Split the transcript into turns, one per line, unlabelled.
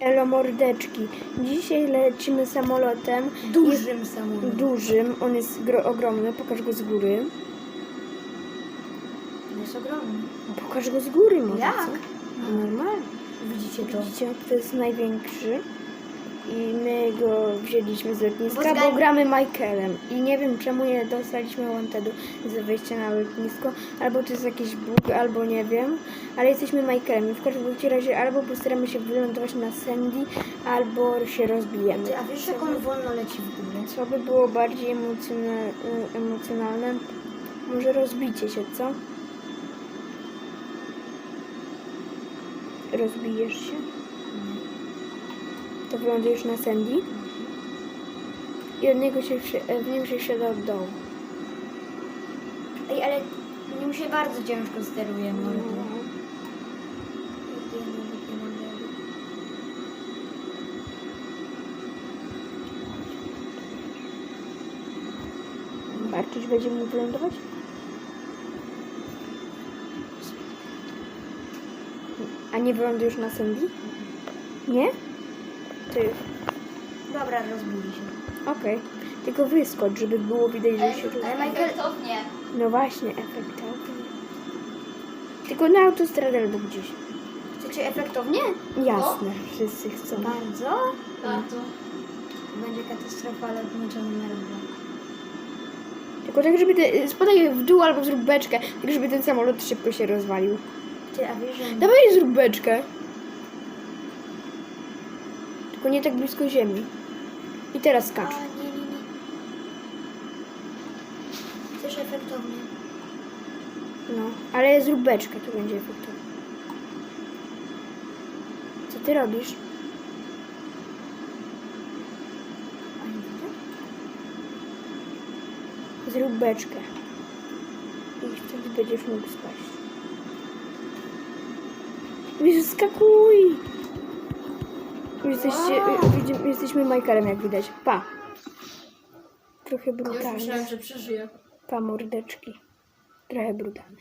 Elo mordeczki. Dzisiaj lecimy samolotem.
Dużym samolotem.
Dużym. On jest gro- ogromny. Pokaż go z góry.
Jest ogromny.
Pokaż go z góry może,
Jak?
co? No Normalnie.
Widzicie to?
Widzicie, to jest największy. I my go wzięliśmy z lotniska,
Bo
bo, gramy Michaelem. I nie wiem czemu nie dostaliśmy wantedu za wejście na lotnisko. Albo to jest jakiś bug, albo nie wiem. Ale jesteśmy Michaelem. I w każdym razie albo postaramy się wylądować na Sandy, albo się rozbijemy.
Ty, a wiesz jak on wolno leci w górę?
Co by było bardziej emocjona- y, emocjonalne? Może rozbicie się, co? Rozbijesz się? To wylądujesz na Sandy? I od niego się, e, w nim się wsiada od dołu.
Ej, ale nim się bardzo ciężko steruje mordy.
No.
Rady.
Bartuś będzie mógł wylądować? A nie wylądujesz na Sandy? Nie? Już.
Dobra, rozbili się.
Okej. Tylko wyskocz, żeby było widać, że się...
Ale Michael...
Efektownie.
No właśnie, efektownie. Tylko na autostradę albo gdzieś.
Chcecie efektownie?
Jasne, wszyscy chcą.
Bardzo?
Bardzo.
Będzie katastrofa lotnicza numer dwa.
Tylko tak, żeby te, spadaj w dół albo zrób beczkę, tak żeby ten samolot szybko się rozwalił.
Ty, a wiesz, że...
Dawaj zrób beczkę. Nie tak blisko ziemi. I teraz skacz.
A, nie, nie, nie. Chcesz efektownie?
No, ale zrób beczkę, to będzie efektowne. Co ty robisz? Zrób beczkę. I wtedy będziesz mógł spaść. Wiesz, skakuj! Jesteście, widzimy, jesteśmy Michaelem, jak widać. Pa! Trochę
Już
brutalnie.
myślałem, że przeżyję.
Pa, mordeczki. Trochę brutalne.